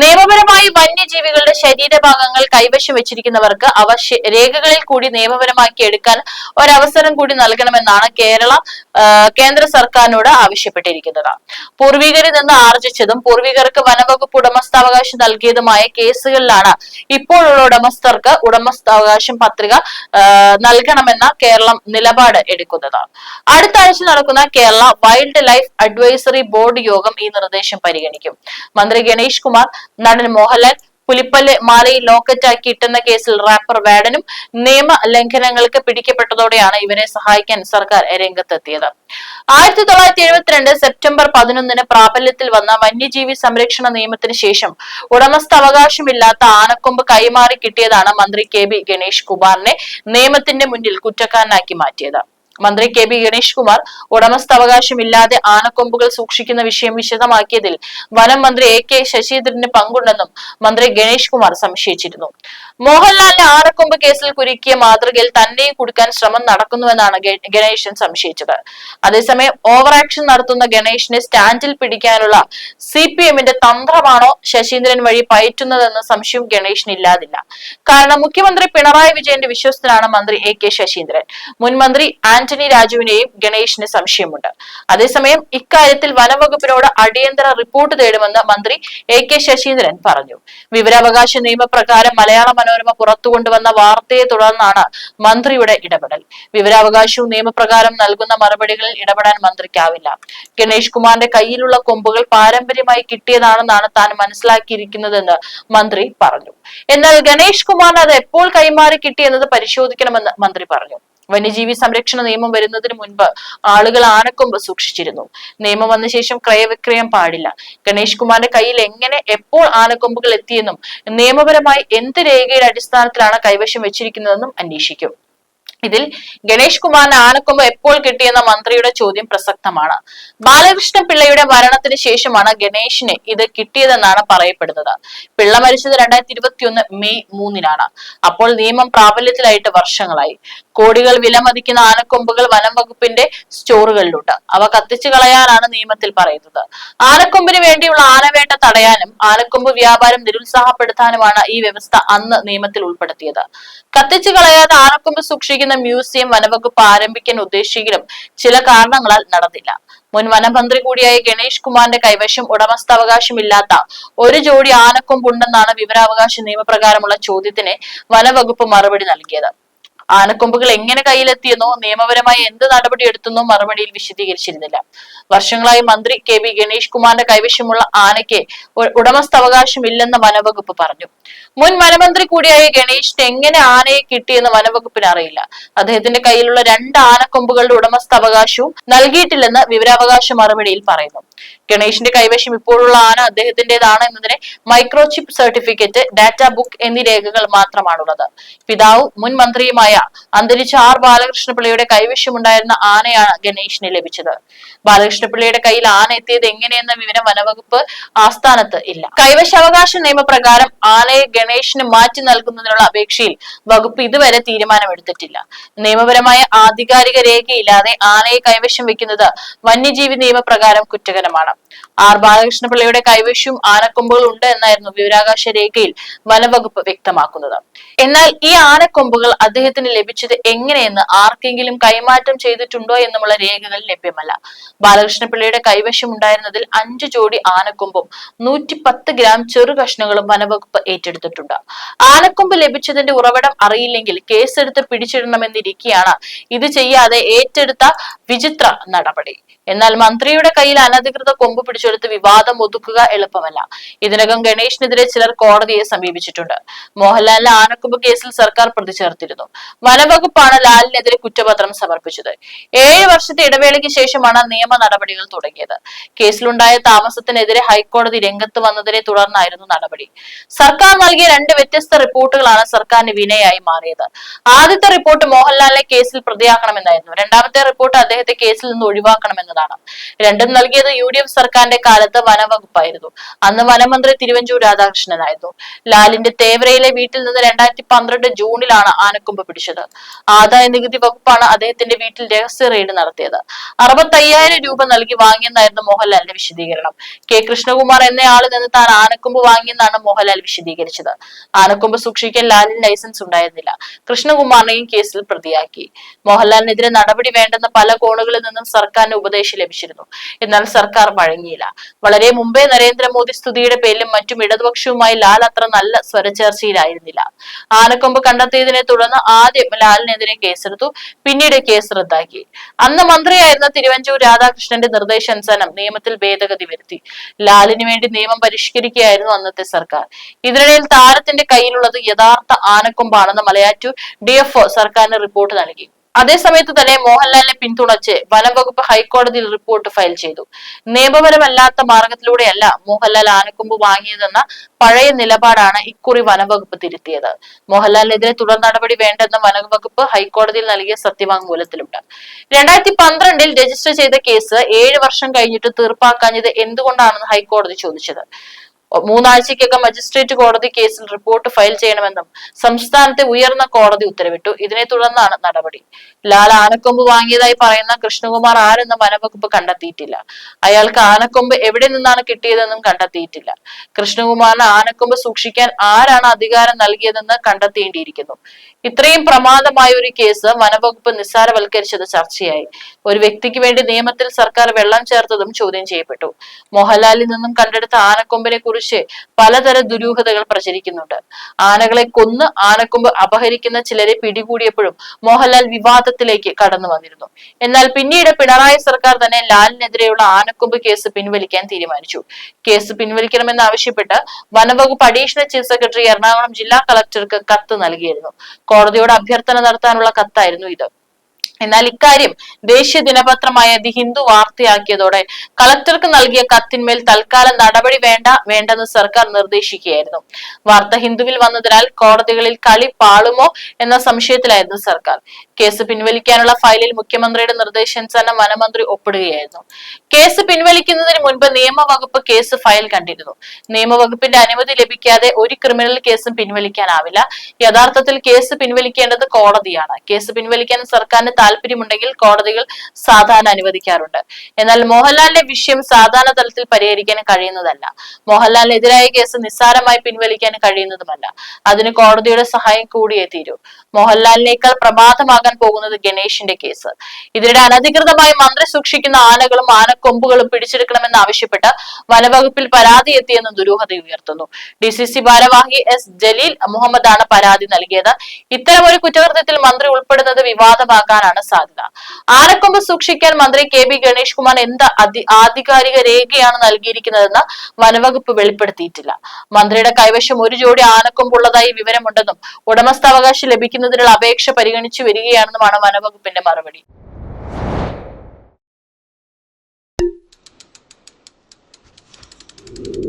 നിയമപരമായി വന്യജീവികളുടെ ശരീരഭാഗങ്ങൾ കൈവശം വെച്ചിരിക്കുന്നവർക്ക് അവ രേഖകളിൽ കൂടി നിയമപരമാക്കി എടുക്കാൻ ഒരവസരം കൂടി നൽകണമെന്നാണ് കേരള കേന്ദ്ര സർക്കാരിനോട് ആവശ്യപ്പെട്ടിരിക്കുന്നത്. പൂർവികരിൽ നിന്ന് ആർജിച്ചതും പൂർവികർക്ക് വനവകുപ്പ് ഉടമസ്ഥാവകാശം നൽകിയതുമായ കേസുകളിലാണ് ഇപ്പോഴുള്ള ഉടമസ്ഥർക്ക് ഉടമസ്ഥാവകാശം പത്രിക നൽകണമെന്ന കേരളം നിലപാട് എടുക്കുന്നത്. അടുത്ത ആഴ്ച നടക്കുന്ന Kerala wildlife advisory board യോഗം ഈ നിർദ്ദേശം പരിഗണിക്കും. മന്ത്രി ഗണേഷ് കുമാർ നടൻ മോഹൻലാൽ പുലിപ്പല്ല് മാലയിൽ ലോക്കറ്റാക്കി ഇട്ടുന്ന കേസിൽ റാപ്പർ വാഡനും നിയമ ലംഘനങ്ങൾക്ക് പിടിക്കപ്പെട്ടതോടെയാണ് ഇവരെ സഹായിക്കാൻ സർക്കാർ രംഗത്തെത്തിയത്. ആയിരത്തി തൊള്ളായിരത്തി എഴുപത്തിരണ്ട് സെപ്റ്റംബർ പതിനൊന്നിന് പ്രാബല്യത്തിൽ വന്ന വന്യജീവി സംരക്ഷണ നിയമത്തിന് ശേഷം ഉടമസ്ഥാവകാശമില്ലാത്ത ആനക്കൊമ്പ് കൈമാറി കിട്ടിയതാണ് മന്ത്രി കെ ബി ഗണേഷ് കുമാറിനെ നിയമത്തിന്റെ മുന്നിൽ കുറ്റക്കാരനാക്കി മാറ്റിയത്. മന്ത്രി കെ ബി ഗണേഷ് കുമാർ ഉടമസ്ഥാവകാശമില്ലാതെ ആനക്കൊമ്പുകൾ സൂക്ഷിക്കുന്ന വിഷയം വിശദമാക്കിയതിൽ വനം മന്ത്രി എ കെ ശശീന്ദ്രന് പങ്കുണ്ടെന്നും മന്ത്രി ഗണേഷ് കുമാർ സംശയിച്ചിരുന്നു. മോഹൻലാലിന്റെ ആനക്കൊമ്പ് കേസിൽ കുരുക്കിയ മാതൃകയിൽ തന്നെയും കൊടുക്കാൻ ശ്രമം നടക്കുന്നുവെന്നാണ് ഗണേശൻ സംശയിച്ചത്. അതേസമയം ഓവർ ആക്ഷൻ നടത്തുന്ന ഗണേഷിനെ സ്റ്റാൻഡിൽ പിടിക്കാനുള്ള സി പി എമ്മിന്റെ തന്ത്രമാണോ ശശീന്ദ്രൻ വഴി പയറ്റുന്നതെന്ന സംശയം ഗണേഷിന് ഇല്ലാതില്ല. കാരണം മുഖ്യമന്ത്രി പിണറായി വിജയന്റെ വിശ്വസ്തനാണ് മന്ത്രി എ കെ ശശീന്ദ്രൻ. മുൻ മന്ത്രി ആന്റണി രാജുവിനെയും ഗണേഷിന് സംശയമുണ്ട്. അതേസമയം ഇക്കാര്യത്തിൽ വനംവകുപ്പിനോട് അടിയന്തര റിപ്പോർട്ട് തേടുമെന്ന് മന്ത്രി എ കെ ശശീന്ദ്രൻ പറഞ്ഞു. വിവരാവകാശ നിയമപ്രകാരം മലയാള മനോരമ പുറത്തുകൊണ്ടുവന്ന വാർത്തയെ തുടർന്നാണ് മന്ത്രിയുടെ ഇടപെടൽ. വിവരാവകാശവും നിയമപ്രകാരം നൽകുന്ന മറുപടികളിൽ ഇടപെടാൻ മന്ത്രിക്കാവില്ല. ഗണേഷ് കുമാറിന്റെ കയ്യിലുള്ള കൊമ്പുകൾ പാരമ്പര്യമായി കിട്ടിയതാണെന്നാണ് താൻ മനസ്സിലാക്കിയിരിക്കുന്നതെന്ന് മന്ത്രി പറഞ്ഞു. എന്നാൽ ഗണേഷ് കുമാറിന് അത് എപ്പോൾ കൈമാറി കിട്ടിയെന്നത് പരിശോധിക്കണമെന്ന് മന്ത്രി പറഞ്ഞു. വന്യജീവി സംരക്ഷണ നിയമം വരുന്നതിന് മുൻപ് ആളുകൾ ആനക്കൊമ്പ് സൂക്ഷിച്ചിരുന്നു. നിയമം വന്ന ശേഷം ക്രയവിക്രയം പാടില്ല. ഗണേഷ് കുമാറിന്റെ കയ്യിൽ എങ്ങനെ എപ്പോൾ ആനക്കൊമ്പുകൾ എത്തിയെന്നും നിയമപരമായി എന്ത് രേഖയുടെ അടിസ്ഥാനത്തിലാണ് കൈവശം വെച്ചിരിക്കുന്നതെന്നും അന്വേഷിക്കും. ഇതിൽ ഗണേഷ് കുമാറിന് ആനക്കൊമ്പ് എപ്പോൾ കിട്ടിയെന്ന മന്ത്രിയുടെ ചോദ്യം പ്രസക്തമാണ്. ബാലകൃഷ്ണ പിള്ളയുടെ മരണത്തിന് ശേഷമാണ് ഗണേഷിന് ഇത് കിട്ടിയതെന്നാണ് പറയപ്പെടുന്നത്. പിള്ള മരിച്ചത് രണ്ടായിരത്തി ഇരുപത്തിയൊന്ന് മെയ് മൂന്നിനാണ്. അപ്പോൾ നിയമം പ്രാബല്യത്തിലായിട്ട് വർഷങ്ങളായി. കോടികൾ വിലമതിക്കുന്ന ആനക്കൊമ്പുകൾ വനം വകുപ്പിന്റെ സ്റ്റോറുകളിലുണ്ട്. അവ കത്തിച്ചു കളയാനാണ് നിയമത്തിൽ പറയുന്നത്. ആനക്കൊമ്പിന് വേണ്ടിയുള്ള ആനവേട്ട തടയാനും ആനക്കൊമ്പ് വ്യാപാരം നിരുത്സാഹപ്പെടുത്താനുമാണ് ഈ വ്യവസ്ഥ അന്ന് നിയമത്തിൽ ഉൾപ്പെടുത്തിയത്. കത്തിച്ചു കളയാതെ ആനക്കൊമ്പ് സൂക്ഷിക്കുന്ന മ്യൂസിയം വനവകുപ്പ് ആരംഭിക്കാൻ ഉദ്ദേശിച്ചെങ്കിലും ചില കാരണങ്ങളാൽ നടന്നില്ല. മുൻ വനമന്ത്രി കൂടിയായ ഗണേഷ് കുമാറിന്റെ കൈവശം ഉടമസ്ഥാവകാശമില്ലാത്ത ഒരു ജോഡി ആനക്കൊമ്പുണ്ടെന്നാണ് വിവരാവകാശ നിയമപ്രകാരമുള്ള ചോദ്യത്തിന് വനവകുപ്പ് മറുപടി നൽകിയത്. ആനക്കൊമ്പുകൾ എങ്ങനെ കയ്യിലെത്തിയെന്നോ നിയമപരമായി എന്ത് നടപടി എടുത്തെന്നോ മറുപടിയിൽ വിശദീകരിച്ചിരുന്നില്ല. വർഷങ്ങളായി മന്ത്രി കെ വി ഗണേഷ് കുമാറിന്റെ കൈവശമുള്ള ആനയ്ക്ക് ഉ- ഉടമസ്ഥാവകാശമില്ലെന്ന് വനവകുപ്പ് പറഞ്ഞു. മുൻ വനമന്ത്രി കൂടിയായ ഗണേഷ് എങ്ങനെ ആനയെ കിട്ടിയെന്ന് വനവകുപ്പിന് അറിയില്ല. അദ്ദേഹത്തിന്റെ കയ്യിലുള്ള രണ്ട് ആനക്കൊമ്പുകളുടെ ഉടമസ്ഥാവകാശവും നൽകിയിട്ടില്ലെന്ന് വിവരാവകാശ മറുപടിയിൽ പറയുന്നു. ഗണേഷിന്റെ കൈവശം ഇപ്പോഴുള്ള ആന അദ്ദേഹത്തിന്റേതാണ് എന്നതിന് മൈക്രോചിപ്പ് സർട്ടിഫിക്കറ്റ് ഡാറ്റ ബുക്ക് എന്നീ രേഖകൾ മാത്രമാണുള്ളത്. പിതാവും മുൻ മന്ത്രിയുമായ അന്തരിച്ച ആർ ബാലകൃഷ്ണപിള്ളയുടെ കൈവശമുണ്ടായിരുന്ന ആനയാണ് ഗണേഷിന് ലഭിച്ചത്. ബാലകൃഷ്ണപിള്ളയുടെ കയ്യിൽ ആന എത്തിയത് എങ്ങനെയെന്ന വിവരം വനവകുപ്പ് ആസ്ഥാനത്ത് ഇല്ല. കൈവശാവകാശ നിയമപ്രകാരം ആനയെ ഗണേഷിന് മാറ്റി നൽകുന്നതിനുള്ള അപേക്ഷയിൽ വകുപ്പ് ഇതുവരെ തീരുമാനമെടുത്തിട്ടില്ല. നിയമപരമായ ആധികാരിക രേഖയില്ലാതെ ആനയെ കൈവശം വെക്കുന്നത് വന്യജീവി നിയമപ്രകാരം കുറ്റകരമാണ്. ആർ ബാലകൃഷ്ണപിള്ളയുടെ കൈവശവും ആനക്കൊമ്പുകൾ ഉണ്ട് എന്നായിരുന്നു വിവരാകാശ രേഖയിൽ വനവകുപ്പ് വ്യക്തമാക്കുന്നത്. എന്നാൽ ഈ ആനക്കൊമ്പുകൾ അദ്ദേഹത്തിന് ലഭിച്ചത് എങ്ങനെയെന്ന് ആർക്കെങ്കിലും കൈമാറ്റം ചെയ്തിട്ടുണ്ടോ എന്നുമുള്ള രേഖകൾ ലഭ്യമല്ല. ബാലകൃഷ്ണപിള്ളയുടെ കൈവശം ഉണ്ടായിരുന്നതിൽ അഞ്ചു ജോഡി ആനക്കൊമ്പും നൂറ്റി പത്ത് ഗ്രാം ചെറു കഷ്ണങ്ങളും വനവകുപ്പ് ഏറ്റെടുത്തിട്ടുണ്ട്. ആനക്കൊമ്പ് ലഭിച്ചതിന്റെ ഉറവിടം അറിയില്ലെങ്കിൽ കേസെടുത്ത് പിടിച്ചിടണമെന്നിരിക്കെയാണ് ഇത് ചെയ്യാതെ ഏറ്റെടുത്ത വിചിത്ര നടപടി. എന്നാൽ മന്ത്രിയുടെ കയ്യിൽ അനധികൃത കൊമ്പ് പിടിച്ചെടുത്ത് വിവാദം ഒതുക്കുക എളുപ്പമല്ല. ഇതിനകം ഗണേഷിനെതിരെ ചിലർ കോടതിയെ സമീപിച്ചിട്ടുണ്ട്. മോഹൻലാലിന്റെ ആനക്കുമ്പ് കേസിൽ സർക്കാർ പ്രതി ചേർത്തിരുന്നു വനവകുപ്പാണ് ലാലിനെതിരെ കുറ്റപത്രം സമർപ്പിച്ചത്. ഏഴ് വർഷത്തെ ഇടവേളയ്ക്ക് ശേഷമാണ് നിയമ നടപടികൾ തുടങ്ങിയത്. കേസിലുണ്ടായ താമസത്തിനെതിരെ ഹൈക്കോടതി രംഗത്ത് വന്നതിനെ തുടർന്നായിരുന്നു നടപടി. സർക്കാർ നൽകിയ രണ്ട് വ്യത്യസ്ത റിപ്പോർട്ടുകളാണ് സർക്കാരിന് വിനയായി മാറിയത്. ആദ്യത്തെ റിപ്പോർട്ട് മോഹൻലാലിനെ കേസിൽ പ്രതിയാക്കണമെന്നായിരുന്നു. രണ്ടാമത്തെ റിപ്പോർട്ട് അദ്ദേഹത്തെ കേസിൽ നിന്ന് ഒഴിവാക്കണമെന്നതാണ്. രണ്ടും നൽകിയത് യു ഡി എഫ് സർക്കാരിന്റെ കാലത്ത് വനവകുപ്പായിരുന്നു. അന്ന് വനമന്ത്രി തിരുവഞ്ചൂർ രാധാകൃഷ്ണനായിരുന്നു. ലാലിന്റെ തേവരയിലെ വീട്ടിൽ നിന്ന് രണ്ടായിരത്തി പന്ത്രണ്ട് ജൂണിലാണ് ആനക്കൊമ്പ് പിടിച്ചത്. ആദായ നികുതി വകുപ്പാണ് അദ്ദേഹത്തിന്റെ വീട്ടിൽ രഹസ്യ റെയ്ഡ് നടത്തിയത്. അറുപത്തയ്യായിരം രൂപ നൽകി വാങ്ങിയെന്നായിരുന്നു മോഹൻലാലിന്റെ വിശദീകരണം. കെ കൃഷ്ണകുമാർ എന്നയാളിൽ നിന്ന് താൻ ആനക്കൊമ്പ് വാങ്ങിയെന്നാണ് മോഹൻലാൽ വിശദീകരിച്ചത്. ആനക്കൊമ്പ് സൂക്ഷിക്കാൻ ലാലിന് ലൈസൻസ് ഉണ്ടായിരുന്നില്ല. കൃഷ്ണകുമാറിനെയും കേസിൽ പ്രതിയാക്കി. മോഹൻലാലിനെതിരെ നടപടി വേണ്ടെന്ന് പല കോണുകളിൽ നിന്നും സർക്കാരിന് ഉപദേശം ലഭിച്ചിരുന്നു. എന്നാൽ സർക്കാർ വഴങ്ങിയില്ല. വളരെ മുമ്പേ നരേന്ദ്രമോദി സ്തുതിയുടെ പേരിലും മറ്റും ഇടതുപക്ഷവുമായി ലാൽ അത്ര നല്ല സ്വരചേർച്ചയിലായിരുന്നില്ല. ആനക്കൊമ്പ് കണ്ടെത്തിയതിനെ തുടർന്ന് ആദ്യം ലാലിനെതിരെ കേസെടുത്തു. പിന്നീട് കേസ് റദ്ദാക്കി. അന്ന് മന്ത്രിയായിരുന്ന തിരുവഞ്ചൂർ രാധാകൃഷ്ണന്റെ നിർദ്ദേശാനുസരണം നിയമത്തിൽ ഭേദഗതി വരുത്തി. ലാലിന് വേണ്ടി നിയമം പരിഷ്കരിക്കുകയായിരുന്നു അന്നത്തെ സർക്കാർ. ഇതിനിടയിൽ താരത്തിന്റെ കയ്യിലുള്ളത് യഥാർത്ഥ ആനക്കൊമ്പാണെന്ന് മലയാറ്റൂർ ഡിഎഫ്ഒ സർക്കാരിന് റിപ്പോർട്ട് നൽകി. അതേസമയത്ത് തന്നെ മോഹൻലാലിനെ പിന്തുണച്ച് വനംവകുപ്പ് ഹൈക്കോടതിയിൽ റിപ്പോർട്ട് ഫയൽ ചെയ്തു. നിയമപരമല്ലാത്ത മാർഗത്തിലൂടെയല്ല മോഹൻലാൽ ആനക്കൊമ്പ് വാങ്ങിയതെന്ന പഴയ നിലപാടാണ് ഇക്കുറി വനം വകുപ്പ് തിരുത്തിയത്. മോഹൻലാലിനെതിരെ തുടർ നടപടി വേണ്ടെന്ന് വനംവകുപ്പ് ഹൈക്കോടതിയിൽ നൽകിയ സത്യവാങ്മൂലത്തിലുണ്ട്. രണ്ടായിരത്തി പന്ത്രണ്ടിൽ രജിസ്റ്റർ ചെയ്ത കേസ് ഏഴ് വർഷം കഴിഞ്ഞിട്ട് തീർപ്പാക്കാഞ്ഞത് എന്തുകൊണ്ടാണെന്ന് ഹൈക്കോടതി ചോദിച്ചത്. മൂന്നാഴ്ചയ്ക്കകം മജിസ്ട്രേറ്റ് കോടതി കേസിൽ റിപ്പോർട്ട് ഫയൽ ചെയ്യണമെന്നും സംസ്ഥാനത്തെ ഉയർന്ന കോടതി ഉത്തരവിട്ടു. ഇതിനെ തുടർന്നാണ് നടപടി. ലാൽ ആനക്കൊമ്പ് വാങ്ങിയതായി പറയുന്ന കൃഷ്ണകുമാർ ആരെന്ന് വനവകുപ്പ് കണ്ടെത്തിയിട്ടില്ല. അയാൾക്ക് ആനക്കൊമ്പ് എവിടെ നിന്നാണ് കിട്ടിയതെന്നും കണ്ടെത്തിയിട്ടില്ല. കൃഷ്ണകുമാറിന് ആനക്കൊമ്പ് സൂക്ഷിക്കാൻ ആരാണ് അധികാരം നൽകിയതെന്ന് കണ്ടെത്തേണ്ടിയിരിക്കുന്നു. ഇത്രയും പ്രമാദമായ ഒരു കേസ് വനവകുപ്പ് നിസ്സാരവൽക്കരിച്ചത് ചർച്ചയായി. ഒരു വ്യക്തിക്ക് വേണ്ടി നിയമത്തിൽ സർക്കാർ വെള്ളം ചേർത്തതും ചോദ്യം ചെയ്യപ്പെട്ടു. മോഹൻലാലിൽ നിന്നും കണ്ടെടുത്ത ആനക്കൊമ്പിനെ പലതരം ദുരൂഹതകൾ പ്രചരിക്കുന്നുണ്ട്. ആനകളെ കൊന്ന് ആനക്കൊമ്പ് അപഹരിക്കുന്ന ചിലരെ പിടികൂടിയപ്പോഴും മോഹൻലാൽ വിവാദത്തിലേക്ക് കടന്നു വന്നിരുന്നു. എന്നാൽ പിന്നീട് പിണറായി സർക്കാർ തന്നെ ലാലിനെതിരെയുള്ള ആനക്കൊമ്പ് കേസ് പിൻവലിക്കാൻ തീരുമാനിച്ചു. കേസ് പിൻവലിക്കണമെന്ന് ആവശ്യപ്പെട്ട് വനവകുപ്പ് അഡീഷണൽ ചീഫ് സെക്രട്ടറി എറണാകുളം ജില്ലാ കളക്ടർക്ക് കത്ത് നൽകിയിരുന്നു. കോടതിയോട് അഭ്യർത്ഥന നടത്താനുള്ള കത്തായിരുന്നു ഇത്. എന്നാൽ ഇക്കാര്യം ദേശീയ ദിനപത്രമായ ദി ഹിന്ദു വാർത്തയാക്കിയതോടെ കളക്ടർക്ക് നൽകിയ കത്തിന്മേൽ തൽക്കാലം നടപടി വേണ്ട വേണ്ടെന്ന് സർക്കാർ നിർദ്ദേശിക്കുകയായിരുന്നു. വാർത്ത ഹിന്ദുവിൽ വന്നതിനാൽ കോടതികളിൽ കളി പാളുമോ എന്ന സംശയത്തിലായിരുന്നു സർക്കാർ. കേസ് പിൻവലിക്കാനുള്ള ഫയലിൽ മുഖ്യമന്ത്രിയുടെ നിർദ്ദേശാനുസരണം വനമന്ത്രി ഒപ്പിടുകയായിരുന്നു. കേസ് പിൻവലിക്കുന്നതിന് മുൻപ് നിയമവകുപ്പ് കേസ് ഫയൽ കണ്ടിരുന്നു. നിയമവകുപ്പിന്റെ അനുമതി ലഭിക്കാതെ ഒരു ക്രിമിനൽ കേസും പിൻവലിക്കാനാവില്ല. യഥാർത്ഥത്തിൽ കേസ് പിൻവലിക്കേണ്ടത് കോടതിയാണ്. കേസ് പിൻവലിക്കാൻ സർക്കാരിന് താല്പര്യമുണ്ടെങ്കിൽ കോടതികൾ സാധാരണ അനുവദിക്കാറുണ്ട്. എന്നാൽ മോഹൻലാലിന്റെ വിഷയം സാധാരണ തലത്തിൽ പരിഹരിക്കാൻ കഴിയുന്നതല്ല. മോഹൻലാലിനെതിരായ കേസ് നിസ്സാരമായി പിൻവലിക്കാൻ കഴിയുന്നതുമല്ല. അതിന് കോടതിയുടെ സഹായം കൂടിയേ തീരൂ. മോഹൻലാലിനേക്കാൾ പ്രമാദമാകാൻ പോകുന്നത് ഗണേഷിന്റെ കേസ്. ഇതിനിടെ അനധികൃതമായി മന്ത്രി സൂക്ഷിക്കുന്ന ആനകളും ആനക്കൊമ്പുകളും പിടിച്ചെടുക്കണമെന്ന് ആവശ്യപ്പെട്ട് വനവകുപ്പിൽ പരാതി എത്തിയെന്ന് ദുരൂഹത ഉയർത്തുന്നു. ഡി സി സി ഭാരവാഹി എസ് ജലീൽ മുഹമ്മദാണ് പരാതി നൽകിയത്. ഇത്തരമൊരു കുറ്റകൃത്യത്തിൽ മന്ത്രി ഉൾപ്പെടുന്നത് വിവാദമാകാനാണ് സാധ്യത. ആനക്കൊമ്പ് സൂക്ഷിക്കാൻ മന്ത്രി കെ ബി ഗണേഷ് കുമാർ എന്ത് ആധികാരിക രേഖയാണ് നൽകിയിരിക്കുന്നതെന്ന് വനവകുപ്പ് വെളിപ്പെടുത്തിയിട്ടില്ല. മന്ത്രിയുടെ കൈവശം ഒരു ജോഡി ആനക്കൊമ്പുള്ളതായി വിവരമുണ്ടെന്നും ഉടമസ്ഥാവകാശം ലഭിക്കുന്നതിനുള്ള അപേക്ഷ പരിഗണിച്ചു ചെയ്യുകയാണെന്നുമാണ് വനവകുപ്പിന്റെ മറുപടി. you